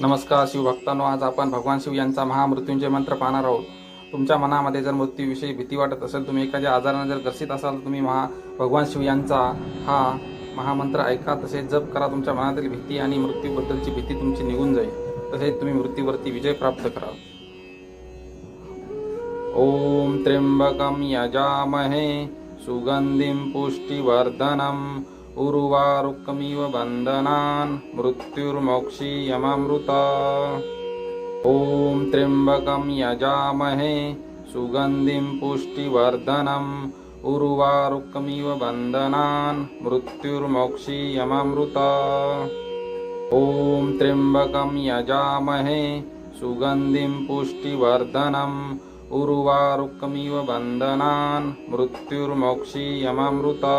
नमस्कार शिवभक्तांनो आज आपण भगवान शिव यांचा महामृत्यूंचे मंत्र पाहणार आहोत. तुमच्या मनामध्ये जर मृत्यूविषयी भीती वाटत असेल तुम्ही एखाद्या आजाराने जर ग्रसित असाल तर तुम्ही महा भगवान शिव यांचा हा महामंत्र ऐका तसेच जप करा. तुमच्या मनातील भीती आणि मृत्यूबद्दलची भीती तुमची निघून जाईल. तसेच तुम्ही मृत्यूवरती विजय प्राप्त कराल. ओम त्र्यंबकम यजामहे सुगन्धिं पुष्टिवर्धनम उर्वारुकमिव बन्धनान् मृत्युर्मोक्षीयममृता। ॐ त्र्यम्बकं यजामहे सुगन्धिं पुष्टिवर्धनम् उर्वारुकमिव बन्धनान् मृत्युर्मोक्षीयममृता। ॐ त्र्यम्बकं यजामहे सुगन्धिं पुष्टिवर्धनम् उर्वारुकमिव बन्धनान् मृत्युर्मोक्षीयममृता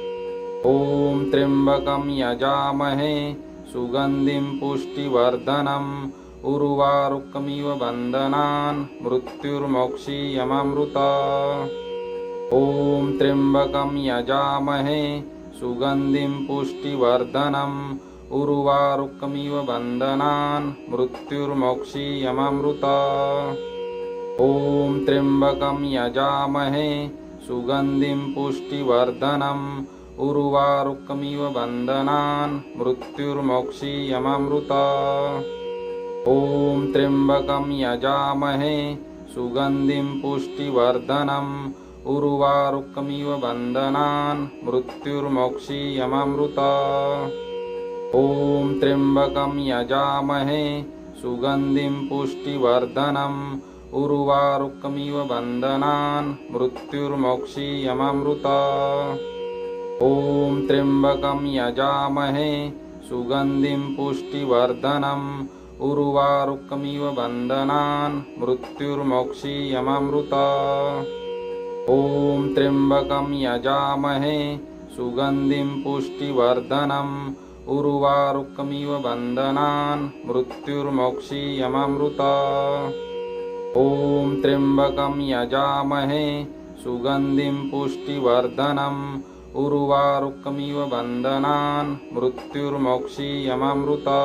ॐ त्र्यम्बकं यजामहे सुगन्धिं पुष्टिवर्धनम् उर्वारुकमिव बन्धनान् मृत्युर्मोक्षीयममृता। ॐ त्र्यम्बकं यजामहे सुगन्धिं पुष्टिवर्धनम् उर्वारुकमिव बन्धनान् मृत्युर्मोक्षीयममृता। ॐ त्र्यम्बकं यजामहे सुगन्धिं पुष्टिवर्धनम् उर्वारुकमिव बन्धनान् मृत्युर्मोक्षीयममृता। ॐ त्र्यम्बकं यजामहे सुगन्धिं पुष्टिवर्धनम् उर्वारुकमिव बन्धनान् मृत्युर्मोक्षीयममृता। ॐ त्र्यम्बकं यजामहे सुगन्धिं पुष्टिवर्धनम् उर्वारुकमिव बन्धनान् मृत्युर्मोक्षीयममृता ॐ त्र्यम्बकं यजामहे सुगन्धिं पुष्टिवर्धनम् उर्वारुकमिव बन्धनान् मृत्युर्मोक्षीयममृता। ॐ त्र्यम्बकं यजामहे सुगन्धिं पुष्टिवर्धनम् उर्वारुकमिव बन्धनान् मृत्युर्मोक्षीयममृता। ॐ त्र्यम्बकं यजामहे सुगन्धिं पुष्टिवर्धनम् उर्वारुकमिव बन्धनान् मृत्युर्मोक्षीयममृता।